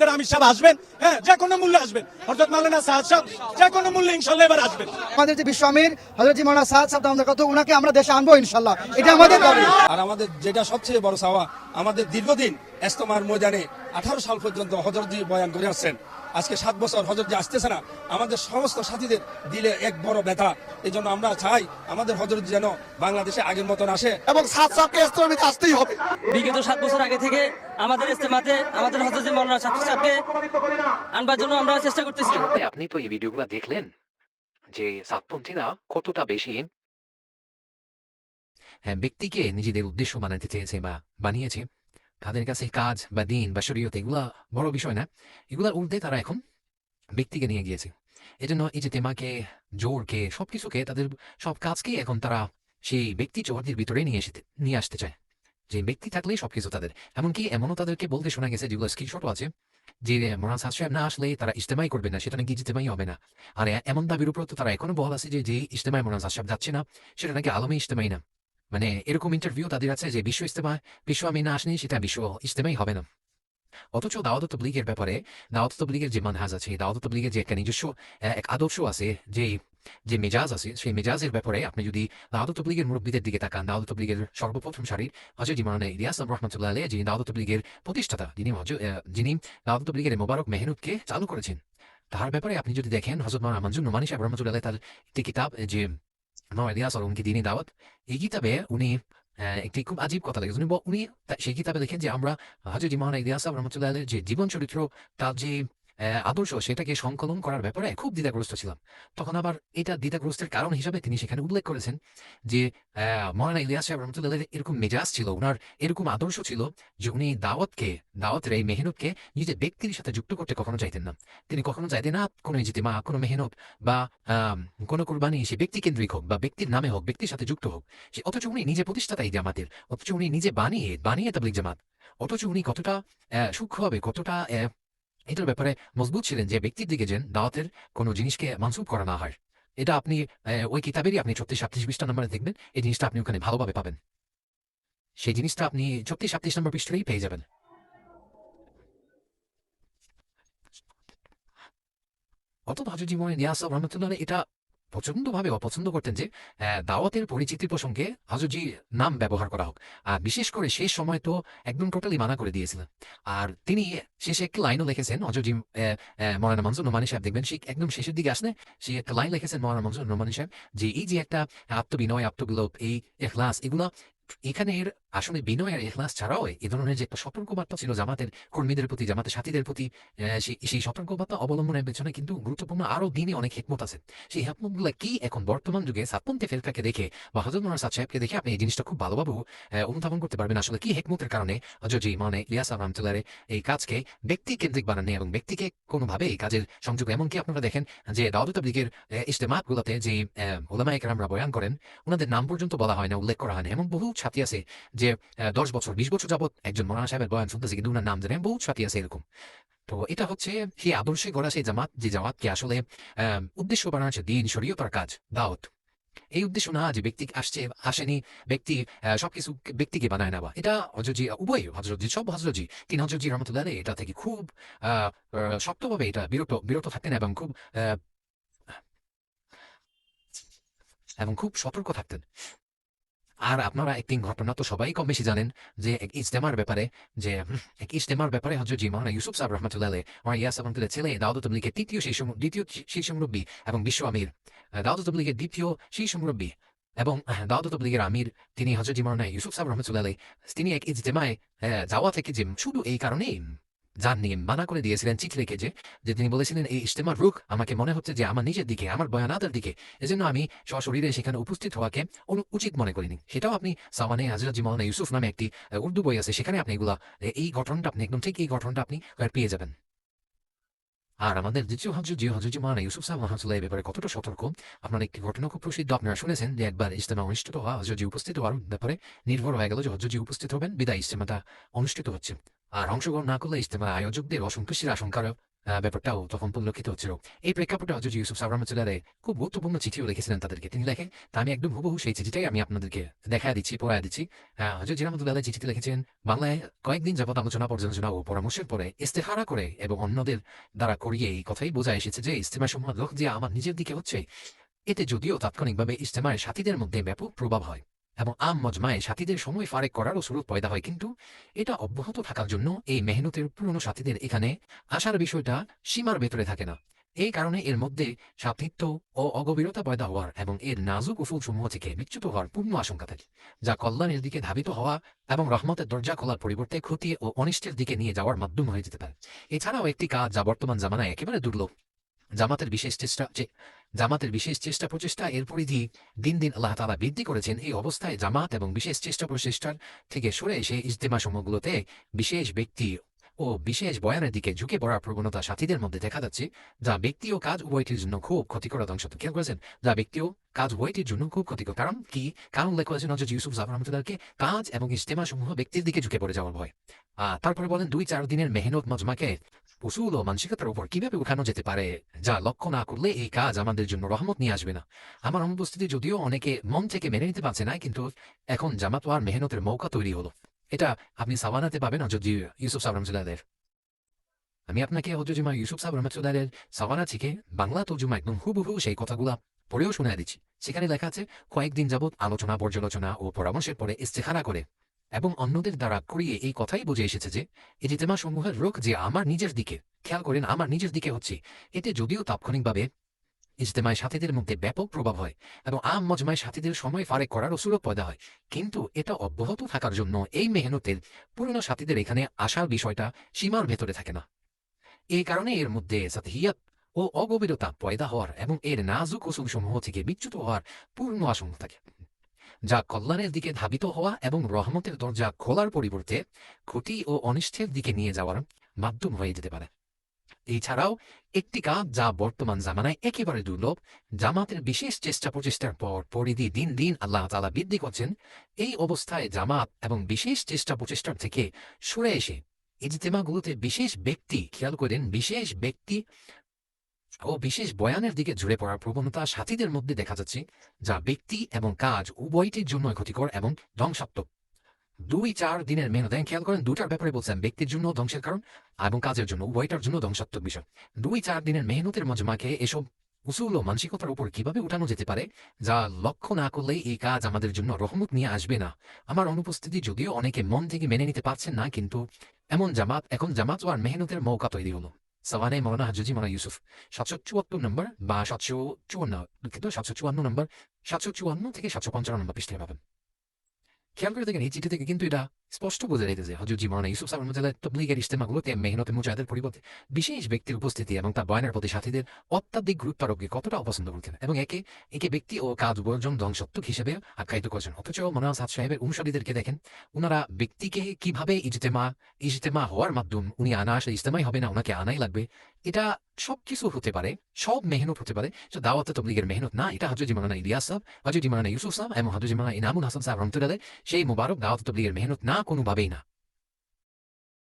তারা আমির সাহেব আসবেন হ্যাঁ যে কোনো মূল্যে আসবেন। হজরত মাওলানা সাহাদ সাহেব যে কোনো মূল্যে ইনশাল্লাহ এবার আসবেন। আমাদের যে বিশ্ব আমির হজরত মাওলানা সাদ সাহেব আমাদের কত ওনাকে আমরা দেশে আনব ইনশাল্লাহ। এটা আমাদের আর আমাদের যেটা সবচেয়ে বড় চাওয়া আমাদের দীর্ঘদিন এস্তমার ময়দানে আঠারো সাল পর্যন্ত হজরতজি বয়ান করে আসছেন। আজকে সাত বছর হজরতজি আসতেছে না। আমাদের সমস্ত সাথীদের দিলে এক বড় ব্যথা। এই জন্য আমরা চাই আমাদের হজরত যেন বাংলাদেশে আগের মতন আসে। এবং সাত সাতকে স্থলবিতে আসতেই হবে। বিগত সাত বছর আগে থেকে আমাদের ইস্তেমাতে আমাদের হজরত মৌলানা ছাত্র সাহেবকে আনবার জন্য আমরা চেষ্টা করতেছি আপনি তো এই ভিডিওগুলো দেখলেন যে সাতপন্থীরা কতটা বেশি হ্যাঁ, ব্যক্তিকে নিজেদের উদ্দেশ্য বানাতে চেয়েছে বা বানিয়েছে। তাদের কাছে কাজ বা দিন বা শরীয়ত এগুলা বড় বিষয় না। এগুলার উল্টে তারা এখন ব্যক্তিকে নিয়ে গিয়েছে। এজন্য এই যে তেমাকে, জোরকে, সবকিছুকে তাদের সব কাজকে এখন তারা সেই ব্যক্তি চৌহার্দির ভিতরে নিয়ে এসে নিয়ে আসতে চায়। যে ব্যক্তি থাকলেই সবকিছু তাদের। এমনকি এমনও তাদেরকে বলতে শোনা গেছে, যেগুলো স্ক্রিনশটও আছে, যে মোরান সাদ সাহেব না আসলে তারা ইস্তেমাই করবে না, সেটা নাকি ইজতেমাই হবে না। আর এমন দাবির উপর তো তারা এখনও বল আছে যে যে ইস্তেমায় মোরান সাদ সাহেব যাচ্ছে না, সেটা নাকি আলমে ইস্তেমাই না। মানে এরকম ইন্টারভিউ তাদের আছে যে বিশ্ব ইস্তেমা বিশ্ব আমি না আসনি, সেটা বিশ্ব ইস্তেমাই হবে না। অথচ দাওয়াত তবলিগের ব্যাপারে, দাওয়াত তবলিগের যে মানহাজ আছে, দাওয়াত তবলিগের যে একটা নিজস্ব এক আদর্শ আছে, যে যে মেজাজ আছে, সেই মেজাজের ব্যাপারে আপনি যদি দাওয়াত তবলিগের মুরব্বীদের দিকে তাকান, দাওয়াত তবলিগের সর্বপ্রথম সারির হজরত ইমানে ইলিয়াস রহমতুল্লাহ আলী যিনি দাওয়াত তবলিগের প্রতিষ্ঠাতা, যিনি যিনি তবলিগের এই মোবারক মেহনুতকে চালু করেছেন। তার ব্যাপারে আপনি যদি দেখেন হজরত মাওলানা মঞ্জুর নোমানি সাহেব রহমতুল্লাহ তার একটি কিতাব, যে মাওলানা সলমকে আর উনকি দিনী দাওয়াত। এই কিতাবে উনি একটি খুব আজীব কথা লেগেছে উনি উনি সেই কিতাবে দেখেন যে আমরা মাওলানা ইলিয়াস সাহেব রহমতুল্লাহ যে জীবন চরিত্র, তার যে আদর্শ সেটাকে সংকলন করার ব্যাপারে খুব দ্বিধাগ্রস্ত ছিলাম। তখন আবার এটা দ্বিধাগ্রস্তের কারণ হিসাবে তিনি সেখানে উল্লেখ করেছেন যে মৌলানা ইলিয়াস সাহেব রহমতুল্লাহ এরকম মেজাজ ছিল, ওনার এরকম আদর্শ ছিল যে উনি দাওয়াতকে, দাওয়াতের এই মেহনতকে নিজের ব্যক্তির সাথে যুক্ত করতে কখনো চাইতেন না। তিনি কখনো চাইতেন না কোনো ইজতিমা কোনো মেহনত বা কোনো কুরবানি সে ব্যক্তি কেন্দ্রিক হোক বা ব্যক্তির নামে হোক, ব্যক্তির সাথে যুক্ত হোক, সে অথচ উনি নিজে প্রতিষ্ঠাতা এই জামাতের, অথচ উনি নিজে বানিয়ে বানিয়ে তাবলিক জামাত, অথচ উনি কতটা সূক্ষ্মভাবে কতটা এটার ব্যাপারে মজবুত ছিলেন যে ব্যক্তির দিকে যেন দাওয়াতের কোনো জিনিসকে মানসুব করা না হয়। এটা আপনি ওই কিতাবেরই আপনি ছত্রিশ সাতত্রিশ পৃষ্ঠা নম্বরে দেখবেন, এই জিনিসটা আপনি ওখানে ভালোভাবে পাবেন। সেই জিনিসটা আপনি ছত্রিশ সাতত্রিশ নম্বর পৃষ্ঠাতেই পেয়ে যাবেন। অত ভাজু জীবনে নিয়াস রহমতুল্লাহ এটা প্রচন্ডভাবে অপছন্দ করতেন যে দাওয়াতের পরিচিতি প্রসঙ্গে হাজুজি নাম ব্যবহার করা হোক। আর বিশেষ করে সেই সময় তো একদম টোটালি মানা করে দিয়েছিলেন। আর তিনি শেষে একটি লাইনও লিখেছেন হজুজি মরানা মঞ্জুর নোমানি সাহেব দেখবেন, সে একদম শেষের দিকে আসলে সে একটা লাইন লিখেছেন মরানা মঞ্জুর নোমানি সাহেব যে, এই যে একটা আত্মবিনয়, আত্মবিলোপ, এই এখলাস, এগুলো এখানে এর আসলে বিনয় আর এখলাস ছাড়াও এই ধরনের যে একটা সতর্কবার্তা ছিল জামাতের কর্মীদের প্রতি, জামাতের সাথীদের প্রতি সেই- সেই সতর্কবার্তা অবলম্বনের পেছনে কিন্তু গুরুত্বপূর্ণ আরও দিনে অনেক হেকমত আছে। সেই হেকমতগুলো কি এখন বর্তমান যুগে সাতপন্থী ফেরকাকে দেখে বা হজরত মোহাম্মদ সাদ সাহেবকে দেখে আপনি এই জিনিসটা খুব ভালোভাবে অনুধাবন করতে পারবেন। আসলে কি হেকমতের কারণে হজরজি মানে ইলিয়াস রহমতুল্লাহের এই কাজকে ব্যক্তি কেন্দ্রিক বানাননি এবং ব্যক্তিকে কোনোভাবে এই কাজের সংযোগ এমনকি আপনারা দেখেন যে দাউদ তাবলিগের ইস্তেমাত গুলোতে যে ওলামা একরামরা বয়ান করেন, ওনাদের নাম পর্যন্ত বলা হয় না, উল্লেখ করা হয় না, এমন বহু ছাত্রী আছে যে দশ বছর, বিশ বছর যাবত একজন মৌলানা সাহেবের বয়ান শুনতেছে, কিন্তু ওনার নাম জানে বহু ছাত্রী আছে এরকম। তো এটা হচ্ছে সেই আদর্শে গড়া সেই জামাত, যে জামাতকে আসলে উদ্দেশ্য বানানো হচ্ছে দিন শরীয়তার কাজ, দাওয়াত। এই উদ্দেশ্য না যে ব্যক্তি আসছে, আসেনি, ব্যক্তি সবকিছু ব্যক্তিকে বানায় নেওয়া, এটা হজরজি উভয় হজরজি সব হজরজি তিন হজরজি রহমতুল্লাহ এটা থেকে খুব শক্তভাবে এটা বিরত বিরত থাকতেন এবং খুব এবং খুব সতর্ক থাকতেন। আর আপনারা একটি ঘটনা তো সবাই কম বেশি জানেন যে এক ইজতেমার ব্যাপারে, যে এক ইজতেমার ব্যাপারে হজরত জি মাওলানা ইউসুফ সাহেব রহমতুল্লাহ ইয়াস রহমতুল্লাহ ছেলে দাউদ তবলিগের তৃতীয় শীর্ষ দ্বিতীয় শীর্ষ মুরব্বী এবং বিশ্ব আমির। দাউদ তবলিগের দ্বিতীয় শীর্ষ মুরব্বী এবং দাউদ তবলিগের আমির, তিনি হজরত জি মাওলানা ইউসুফ সাহেব রহমতুল্লাহ তিনি এক ইজতেমায় যাওয়া থেকে যে, শুধু এই কারণেই। যাননি মানা করে দিয়েছিলেন, চিঠি লিখে যে যে তিনি বলেছিলেন, এই ইজতেমার রুখ আমাকে মনে হচ্ছে যে আমার নিজের দিকে, আমার বয়ানাতের দিকে। এজন্য আমি সশরীরে সেখানে উপস্থিত হওয়াকে উচিত মনে করিনি। সেটাও আপনি সামানে হাজরত জি মৌলানা ইউসুফ নামে একটি উর্দু বই আছে, সেখানে আপনি এগুলা এই ঘটনাটা আপনি একদম ঠিক এই ঘটনাটা আপনি পেয়ে যাবেন। আর আমাদের দ্বিতীয় হজরত জি হজরত জি মৌলানা ইউসুফ সাহেব রহমতুল্লাহ এই ব্যাপারে কতটা সতর্ক? আপনার একটি ঘটনা খুব প্রসিদ্ধ, আপনারা শুনেছেন যে একবার ইজতেমা অনুষ্ঠিত হওয়া, হজরত জি উপস্থিত হওয়ার ব্যাপারে নির্ভর হয়ে গেল যে হজরত উপস্থিত হবেন, বিদায় ইজতেমাটা অনুষ্ঠিত হচ্ছে। আর অংশগ্রহণ না করলে ইজতেমা আয়োজকদের অসন্তুষ্টির আশঙ্কার ব্যাপারটাও তখন পরিলক্ষিত হচ্ছিল। এই প্রেক্ষাপটে হজরত ইউসুফ সাহ রহমতুল্লাহ খুব গুরুত্বপূর্ণ চিঠিও লিখেছিলেন তাদেরকে। তিনি লেখেন তা আমি একদম হুবহু সেই চিঠিটাই আমি আপনাদেরকে দেখা দিচ্ছি পড়ায় দিচ্ছি। আহ, হজরত রহমতুল্লাহ চিঠিতে লিখেছেন বাংলায় কয়েকদিন যাবত আলোচনা পর্যালোচনা ও পরামর্শের পরে ইস্তেহারা করে এবং অন্যদের দ্বারা করিয়ে এই কথাই বোঝা এসেছে যে ইস্তেমা সমূহ লোক যে আমার নিজের দিকে হচ্ছে এতে যদিও তাৎক্ষণিকভাবে ইস্তেমায় সাথীদের মধ্যে ব্যাপক প্রভাব হয়। এবং আম মজমায় সাথীদের সময় ফারেক করারও সুযোগ পয়দা হয়। কিন্তু এটা অব্যাহত থাকার জন্য এই মেহনতের পুরনো সাথীদের এখানে আসার বিষয়টা সীমার ভেতরে থাকে না। এই কারণে এর মধ্যে সাতৃত্ব ও অগভীরতা পয়দা হওয়ার এবং এর নাজুক উফুল সমূহ থেকে বিচ্যুত হওয়ার পূর্ণ আশঙ্কা থাকে, যা কল্যাণের দিকে ধাবিত হওয়া এবং রহমতের দরজা খোলার পরিবর্তে ক্ষতি ও অনিষ্টের দিকে নিয়ে যাওয়ার মাধ্যম হয়ে যেতে পারে। এছাড়াও একটি কাজ যা বর্তমান জামানায় একেবারে দুর্লভ। জামাতের বিশেষ চেষ্টা জামাতের বিশেষ চেষ্টা প্রচেষ্টা, এর পরিধি দিন দিন আল্লাহ তালা বৃদ্ধি করেছেন। এই অবস্থায় জামাত এবং বিশেষ চেষ্টা প্রচেষ্টার থেকে সরে এসে ইজতেমা সমূহগুলোতে বিশেষ ব্যক্তি ও বিশেষ বয়ানের দিকে ঝুঁকে পড়ার প্রবণতা সাথীদের মধ্যে দেখা যাচ্ছে, যা ব্যক্তি ও কাজ উভয়টির জন্য খুব ক্ষতিকর ধ্বংস খেয়াল করেছেন? যা ব্যক্তি ও কাজ উভয়টির জন্য খুব ক্ষতিকর। কারণ কি? কারণ উল্লেখ করেছেন হজরত ইউসুফ জাফর রহমতুল্লাহকে কাজ এবং ইজতেমা সমূহ ব্যক্তির দিকে ঝুঁকে পড়ে যাওয়ার ভয়। তারপরে বলেন, দুই চার দিনের মেহনত মজমাকে উসুল ও মানসিকতার উপর কীভাবে উঠানো যেতে পারে, যা লক্ষ্য না করলে এই কাজ আমাদের জন্য রহমত নিয়ে আসবে না। আমার অনুপস্থিতি যদিও অনেকে মন থেকে মেনে নিতে পারছে না, কিন্তু এখন জামাত ওয়ার মেহনতের মৌকা তৈরি হলো। এটা আপনি সাবানাতে পাবেন যদি ইউসুফ সাহ রহমতুল্লাহের আমি আপনাকে হজরজিমা ইউসুফ সাহ রহমতুল্লাহের সাবানা থেকে বাংলা তর্জমা একদম হুবহু সেই কথাগুলা পড়েও শোনা দিচ্ছি। সেখানে লেখা আছে, কয়েকদিন যাবৎ আলোচনা, পর্যালোচনা ও পরামর্শের পরে ইস্তেখারা করে এবং অন্যদের দ্বারা করিয়ে এই কথাই বুঝে এসেছে যে, এই জিতেমা সমূহের রোগ যে আমার নিজের দিকে, খেয়াল করেন, আমার নিজের দিকে হচ্ছে, এতে যদিও তাৎক্ষণিকভাবে ইজতেমায় সাথীদের মধ্যে ব্যাপক প্রভাব হয় এবং আম মজমায় সাথীদের সময় ফারেক করার সুযোগ পয়দা হয়। কিন্তু এটা অব্যাহত থাকার জন্য এই মেহনতের পুরনো সাথীদের এখানে আসার বিষয়টা সীমার ভেতরে থাকে না। এই কারণে এর মধ্যে সাতহিয়াত ও অগভীরতা পয়দা হওয়ার এবং এর নাজুক ওসুল সমূহ থেকে বিচ্যুত হওয়ার পূর্ণ আশঙ্কা থাকে। যা কল্যাণের দিকে ধাবিত হওয়া এবং রহমতের দরজা খোলার পরিবর্তে ক্ষতি ও অনিষ্ঠের দিকে নিয়ে যাওয়ার মাধ্যম হয়ে যেতে পারে। এছাড়াও একটি কাজ যা বর্তমান জামানায় একেবারে দুর্লভ, জামাতের বিশেষ চেষ্টা প্রচেষ্টার পর পরিধি দিন দিন আল্লাহ তালা বৃদ্ধি করছেন, এই অবস্থায় জামাত এবং বিশেষ চেষ্টা প্রচেষ্টার থেকে সরে এসে ইজতেমাগুলোতে বিশেষ ব্যক্তি, খেয়াল করেন, বিশেষ ব্যক্তি ও বিশেষ বয়ানের দিকে জুড়ে পড়ার প্রবণতা সাথীদের মধ্যে দেখা যাচ্ছে, যা ব্যক্তি এবং কাজ উভয়টির জন্য ক্ষতিকর এবং ধ্বংসাত্মক। দুই চার দিনের মেহনত। দেখেন, খেয়াল করেন দুটার ব্যাপারে বলছেন ব্যক্তির জন্য ধ্বংসের কারণ এবং কাজের জন্য, উভয়টার জন্য ধ্বংসাত্মক বিষয়। দুই চার দিনের মেহনতের মজমাকে এসব উসুল ও মানসিকতার উপর কীভাবে উঠানো যেতে পারে, যা লক্ষ্য না করলে এই কাজ আমাদের জন্য রহমত নিয়ে আসবে না। আমার অনুপস্থিতি যদিও অনেকে মন থেকে মেনে নিতে পারছেন না, কিন্তু এমন জামাত, এখন জামাত আর মেহনতের মৌকা তৈরি হলো। সওয়ানে মৌলানা হাজুজি মানা ইউসুফ। সাতশো চুয়াত্তর নম্বর বা সাতশো চুয়ান্ন দুঃখিত সাতশো চুয়ান্ন নম্বর, সাতশো চুয়ান্ন থেকে সাতশো পঞ্চান্ন নম্বর পৃষ্ঠে পাবেন। খেয়াল করে দেখেন এই চিঠি থেকে কিন্তু এটা স্পষ্ট বোঝা যাইতেছে হজুর জীবন ইউসুফ সাহেব মজালের তবলিগের ইস্তেমাগুলোতে মেহনতে মুজাহিদের পরিবর্তে বিশেষ ব্যক্তির উপস্থিতি এবং তার বয়ানের প্রতি সাথীদের অত্যাধিক গুরুত্ব আরোগ্যে কতটা অপছন্দ করতেন এবং একে একে ব্যক্তি ও কাজ উপার্জন ধ্বংসাত্মক হিসেবে আখ্যায়িত করেছেন। অথচ মনোয়াজ সাদ সাহেবের অনুসারীদেরকে দেখেন ওনারা ব্যক্তিকে কীভাবে ইজতেমা ইজতেমা হওয়ার মাধ্যম উনি আনা আসলে ইজতেমাই হবে না ওনাকে আনাই লাগবে, এটা সব কিছু হতে পারে, সব মেহনত হতে পারে তো দাওয়াতে তবলিগের মেহনত না, এটা হজরত জিমানা ইলিয়াস সাহেব হজরত জিমানা ইউসুফ সাহেব এবং হজরত জিমানা ইনামুল হাসান সাহেব রহমতুল্লাহ সেই মুবারক দাওয়াত তবলিগের মেহনত না কোনোভাবেই না।